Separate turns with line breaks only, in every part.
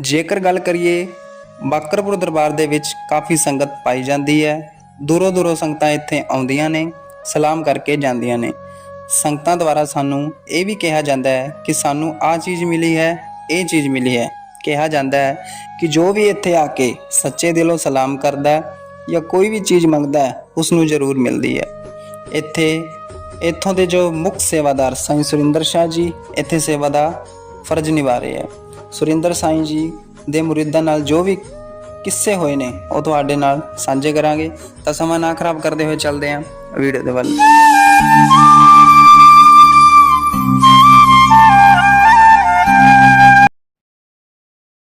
ਜੇਕਰ ਗੱਲ ਕਰੀਏ ਬਾਕਰਪੁਰ ਦਰਬਾਰ ਦੇ ਵਿੱਚ ਕਾਫੀ ਸੰਗਤ ਪਾਈ ਜਾਂਦੀ ਹੈ, ਦੂਰੋਂ ਦੂਰੋਂ ਸੰਗਤਾਂ ਇੱਥੇ ਆਉਂਦੀਆਂ ਨੇ, ਸਲਾਮ ਕਰਕੇ ਜਾਂਦੀਆਂ ਨੇ। ਸੰਗਤਾਂ ਦੁਆਰਾ ਸਾਨੂੰ ਇਹ ਵੀ ਕਿਹਾ ਜਾਂਦਾ ਹੈ ਕਿ ਸਾਨੂੰ ਆ ਚੀਜ਼ ਮਿਲੀ ਹੈ, ਇਹ ਚੀਜ਼ ਮਿਲੀ ਹੈ। ਕਿਹਾ ਜਾਂਦਾ ਹੈ ਕਿ ਜੋ ਵੀ ਇੱਥੇ ਆ ਕੇ ਸੱਚੇ ਦਿਲੋਂ ਸਲਾਮ ਕਰਦਾ ਹੈ ਜਾਂ ਕੋਈ ਵੀ ਚੀਜ਼ ਮੰਗਦਾ ਹੈ ਉਸ ਨੂੰ ਜ਼ਰੂਰ ਮਿਲਦੀ ਹੈ। ਇੱਥੇ, ਇੱਥੋਂ ਦੇ ਜੋ ਮੁੱਖ ਸੇਵਾਦਾਰ ਸਾਈਂ ਸੁਰਿੰਦਰ ਸ਼ਾਹ ਜੀ, ਇੱਥੇ ਸੇਵਾ ਦਾ ਫਰਜ਼ ਨਿਭਾ ਰਹੇ ਹੈ। ਸੁਰਿੰਦਰ ਸਾਈਂ ਜੀ ਦੇ ਮੁਰੀਦਾਂ ਨਾਲ ਜੋ ਵੀ ਕਿੱਸੇ ਹੋਏ ਨੇ, ਉਹ ਤੁਹਾਡੇ ਨਾਲ ਸਾਂਝੇ ਕਰਾਂਗੇ। ਤਾਂ ਸਮਾਂ ਨਾ ਖਰਾਬ ਕਰਦੇ ਹੋਏ ਚੱਲਦੇ ਹਾਂ ਵੀਡੀਓ ਦੇ ਵੱਲ।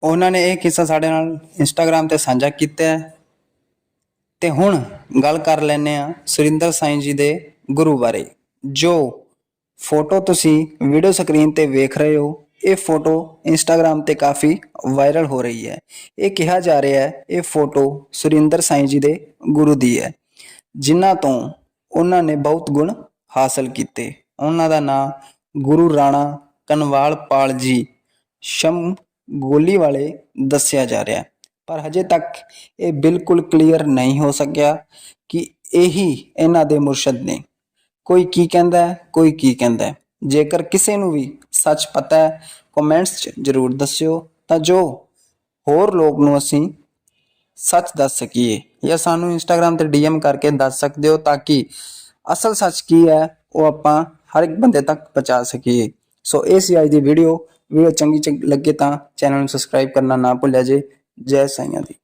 ਉਹਨਾਂ ਨੇ ਇਹ ਕਿੱਸਾ ਸਾਡੇ ਨਾਲ ਇੰਸਟਾਗ੍ਰam ਤੇ ਸਾਂਝਾ ਕੀਤਾ ਹੈ। ਤੇ ਹੁਣ ਗੱਲ ਕਰ ਲੈਨੇ ਆ ਸੁਰਿੰਦਰ ਸਾਈਂ ਜੀ ਦੇ ਗੁਰੂ ਬਾਰੇ, ਜੋ ਫੋਟੋ ਤੁਸੀਂ ਵੀਡੀਓ ਸਕਰੀਨ ਤੇ ਵੇਖ ਰਹੇ ਹੋ ਇਹ ਫੋਟੋ ਇੰਸਟਾਗ੍ਰam ਤੇ ਕਾਫੀ ਵਾਇਰਲ ਹੋ ਰਹੀ ਹੈ। ਇਹ ਕਿਹਾ ਜਾ ਰਿਹਾ ਹੈ, ਇਹ ਫੋਟੋ ਸੁਰਿੰਦਰ ਸਾਈਂ ਜੀ ਦੇ ਗੁਰੂ ਦੀ ਹੈ, ਜਿਨ੍ਹਾਂ ਤੋਂ ਉਹਨਾਂ ਨੇ ਬਹੁਤ ਗੁਣ ਹਾਸਲ ਕੀਤੇ। ਉਹਨਾਂ ਦਾ ਨਾਮ ਗੁਰੂ ਰਾਣਾ ਕਨਵਾਲ ਪਾਲ ਜੀ ਸ਼ਮ ਗੋਲੀ ਵਾਲੇ ਦੱਸਿਆ ਜਾ ਰਿਹਾ ਪਰ ਹਜੇ ਤੱਕ ਇਹ ਬਿਲਕੁਲ ਕਲੀਅਰ ਨਹੀਂ ਹੋ ਸਕਿਆ ਕਿ ਇਹੀ ਇਹਨਾਂ ਦੇ ਮੁਰਸ਼ਦ ਨੇ। ਕੋਈ ਕੀ ਕਹਿੰਦਾ ਹੈ, ਕੋਈ ਕੀ ਕਹਿੰਦਾ ਹੈ। ਜੇਕਰ ਕਿਸੇ ਨੂੰ ਵੀ ਸੱਚ ਪਤਾ ਹੈ ਕਮੈਂਟਸ 'ਚ ਜਰੂਰ ਦੱਸਿਓ, ਤਾਂ ਜੋ ਹੋਰ ਲੋਕ ਨੂੰ ਅਸੀਂ ਸੱਚ ਦੱਸ ਸਕੀਏ ਜਾਂ ਸਾਨੂੰ ਇੰਸਟਾਗ੍ਰam ਤੇ ਡੀਐਮ ਕਰਕੇ ਦੱਸ ਸਕਦੇ ਹੋ ਤਾਂ ਕਿ ਅਸਲ ਸੱਚ ਕੀ ਹੈ, ਉਹ ਆਪਾਂ ਹਰ ਇੱਕ ਬੰਦੇ ਤੱਕ ਪਹੁੰਚਾ ਸਕੀਏ। ਸੋ ਇਹ ਸੀ ਅੱਜ ਦੀ ਵੀਡੀਓ ਵੀਡੀਓ ਚੰਗੀ ਚੰਗੀ ਲੱਗੇ ਤਾਂ ਚੈਨਲ ਨੂੰ ਸਬਸਕ੍ਰਾਈਬ ਕਰਨਾ ਨਾ ਭੁੱਲਿਆ ਜੇ। ਜੈ ਸਾਈਆਂ ਦੀ।